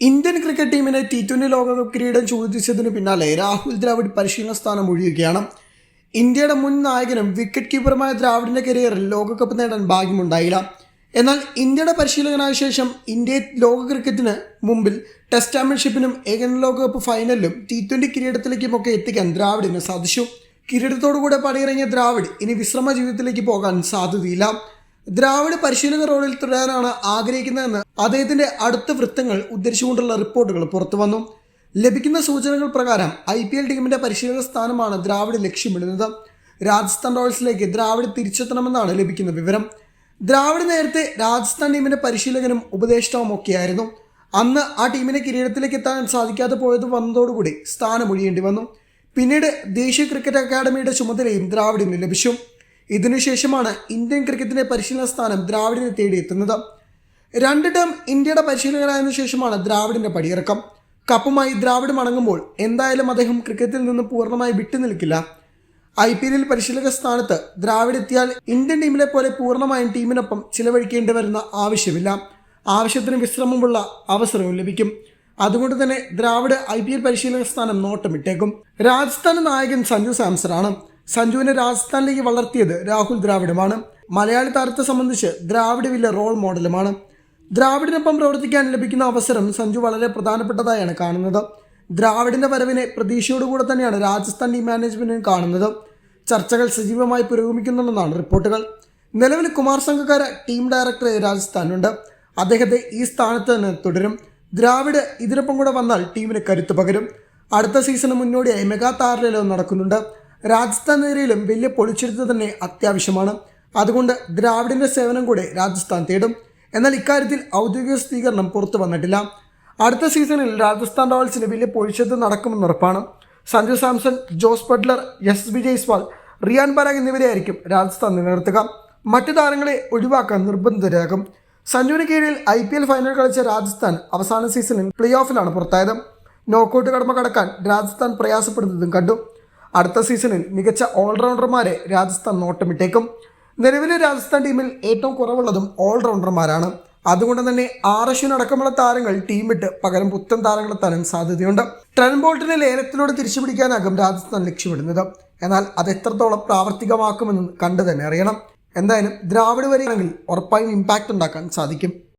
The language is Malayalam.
ഇന്ത്യൻ ക്രിക്കറ്റ് ടീമിനെ ടി ട്വന്റി ലോകകപ്പ് കിരീടം ചോദിച്ചതിന് പിന്നാലെ രാഹുൽ ദ്രാവിഡ് പരിശീലന സ്ഥാനം ഒഴിയുകയാണ്. ഇന്ത്യയുടെ മുൻ നായകനും വിക്കറ്റ് കീപ്പറുമായ ദ്രാവിഡിന്റെ കരിയറിൽ ലോകകപ്പ് നേടാൻ ഭാഗ്യമുണ്ടായില്ല. എന്നാൽ ഇന്ത്യയുടെ പരിശീലകനായ ശേഷം ഇന്ത്യ ലോക ക്രിക്കറ്റിന് മുമ്പിൽ ടെസ്റ്റ് ചാമ്പ്യൻഷിപ്പിനും ഏകദിന ലോകകപ്പ് ഫൈനലിലും ടി ട്വന്റി കിരീടത്തിലേക്കുമൊക്കെ എത്തിക്കാൻ ദ്രാവിഡിന് സാധിച്ചു. കിരീടത്തോടുകൂടെ പടിയിറങ്ങിയ ദ്രാവിഡ് ഇനി വിശ്രമ ജീവിതത്തിലേക്ക് പോകാൻ സാധ്യതയില്ല. ദ്രാവിഡ് പരിശീലക റോളിൽ തുടരാനാണ് ആഗ്രഹിക്കുന്നതെന്ന് അദ്ദേഹത്തിന്റെ അടുത്ത വൃത്തങ്ങൾ ഉദ്ധരിച്ചുകൊണ്ടുള്ള റിപ്പോർട്ടുകൾ പുറത്തു വന്നു. ലഭിക്കുന്ന സൂചനകൾ പ്രകാരം ഐ പി എൽ ടീമിന്റെ പരിശീലക സ്ഥാനമാണ് ദ്രാവിഡ് ലക്ഷ്യമിടുന്നത്. രാജസ്ഥാൻ റോയൽസിലേക്ക് ദ്രാവിഡ് തിരിച്ചെത്തണമെന്നാണ് ലഭിക്കുന്ന വിവരം. ദ്രാവിഡ് നേരത്തെ രാജസ്ഥാൻ ടീമിന്റെ പരിശീലകനും ഉപദേഷ്ടാവും ഒക്കെയായിരുന്നു. അന്ന് ആ ടീമിനെ കിരീടത്തിലേക്ക് എത്താൻ സാധിക്കാതെ പോയത് വന്നതോടുകൂടി സ്ഥാനമൊഴിയേണ്ടി വന്നു. പിന്നീട് ദേശീയ ക്രിക്കറ്റ് അക്കാദമിയുടെ ചുമതലയും ദ്രാവിഡിന് ലഭിച്ചു. ഇതിനുശേഷമാണ് ഇന്ത്യൻ ക്രിക്കറ്റിന്റെ പരിശീലന സ്ഥാനം ദ്രാവിഡിനെ തേടിയെത്തുന്നത് രണ്ട് ടേം ഇന്ത്യയുടെ പരിശീലകനായതിനു ശേഷമാണ് ദ്രാവിഡിന്റെ പടിയിറക്കം. കപ്പുമായി ദ്രാവിഡ് മടങ്ങുമ്പോൾ എന്തായാലും അദ്ദേഹം ക്രിക്കറ്റിൽ നിന്ന് പൂർണമായി വിട്ടുനിൽക്കില്ല. ഐ പി എല്ലിൽ പരിശീലക സ്ഥാനത്ത് ദ്രാവിഡ് എത്തിയാൽ ഇന്ത്യൻ ടീമിലെ പോലെ പൂർണമായും ടീമിനൊപ്പം ചിലവഴിക്കേണ്ടി വരുന്ന ആവശ്യമില്ല. ആവശ്യത്തിന് വിശ്രമമുള്ള അവസരവും ലഭിക്കും. അതുകൊണ്ട് തന്നെ ദ്രാവിഡ് ഐ പി എൽ പരിശീലക സ്ഥാനം നോട്ടമിട്ടേക്കും. രാജസ്ഥാൻ നായകൻ സഞ്ജു സാംസറാണ്. സഞ്ജുവിനെ രാജസ്ഥാനിലേക്ക് വളർത്തിയത് രാഹുൽ ദ്രാവിഡുമാണ്. മലയാളി താരത്തെ സംബന്ധിച്ച് ദ്രാവിഡ് വലിയ റോൾ മോഡലുമാണ് ദ്രാവിഡിനൊപ്പം പ്രവർത്തിക്കാൻ ലഭിക്കുന്ന അവസരം സഞ്ജു വളരെ പ്രധാനപ്പെട്ടതായാണ് കാണുന്നത്. ദ്രാവിഡിന്റെ വരവിനെ പ്രതീക്ഷയോടുകൂടെ തന്നെയാണ് രാജസ്ഥാൻ ടീം മാനേജ്മെന്റിനും കാണുന്നത്. ചർച്ചകൾ സജീവമായി പുരോഗമിക്കുന്നുണ്ടെന്നാണ് റിപ്പോർട്ടുകൾ. നിലവിൽ കുമാർ സംഘക്കാര ടീം ഡയറക്ടർ രാജസ്ഥാനുണ്ട് അദ്ദേഹത്തെ ഈ സ്ഥാനത്ത് തന്നെ തുടരും. ദ്രാവിഡ് ഇതിനൊപ്പം കൂടെ വന്നാൽ ടീമിന് കരുത്ത് പകരും. അടുത്ത സീസണ് മുന്നോടിയായി മെഗാ താരലേലം നടക്കുന്നുണ്ട്. രാജസ്ഥാൻ നിരയിലും വലിയ പൊളിച്ചെടുത്ത് തന്നെ അത്യാവശ്യമാണ്. അതുകൊണ്ട് ദ്രാവിഡിന്റെ സേവനം കൂടെ രാജസ്ഥാൻ തേടും. എന്നാൽ ഇക്കാര്യത്തിൽ ഔദ്യോഗിക സ്ഥിരീകരണം പുറത്തു വന്നിട്ടില്ല. അടുത്ത സീസണിൽ രാജസ്ഥാൻ റോയൽസിന് വലിയ പൊഴിച്ചത് നടക്കുമെന്ന് ഉറപ്പാണ്. Sanju Samson Jos Buttler S V Jaiswal Riyan Parag എന്നിവരെയായിരിക്കും Rajasthan നിലനിർത്തുക. മറ്റു താരങ്ങളെ ഒഴിവാക്കാൻ നിർബന്ധിതരാകും. സഞ്ജുവിന് കീഴിൽ ഐ പി എൽ ഫൈനൽ കളിച്ച രാജസ്ഥാൻ അവസാന സീസണിൽ പ്ലേ ഓഫിലാണ് പുറത്തായത്. നോക്കൌട്ട് കടമ കടക്കാൻ രാജസ്ഥാൻ പ്രയാസപ്പെടുന്നതും കണ്ടു. അടുത്ത സീസണിൽ മികച്ച ഓൾറൗണ്ടർമാരെ രാജസ്ഥാൻ നോട്ടമിട്ടേക്കും. നിലവിലെ രാജസ്ഥാൻ ടീമിൽ ഏറ്റവും കുറവുള്ളതും ഓൾറൗണ്ടർമാരാണ്. അതുകൊണ്ട് തന്നെ ആർ അടക്കമുള്ള താരങ്ങൾ ടീമിട്ട് പകരം പുത്തൻ താരങ്ങളെത്താനും സാധ്യതയുണ്ട്. ട്രെൻബോൾട്ടിനെ ലേലത്തിലൂടെ തിരിച്ചുപിടിക്കാനാകും രാജസ്ഥാൻ ലക്ഷ്യമിടുന്നത്. എന്നാൽ അത് എത്രത്തോളം പ്രാവർത്തികമാക്കുമെന്ന് കണ്ടു തന്നെ അറിയണം. എന്തായാലും ദ്രാവിഡ് വരികയാണെങ്കിൽ ഉറപ്പായും ഇമ്പാക്റ്റ് ഉണ്ടാക്കാൻ സാധിക്കും.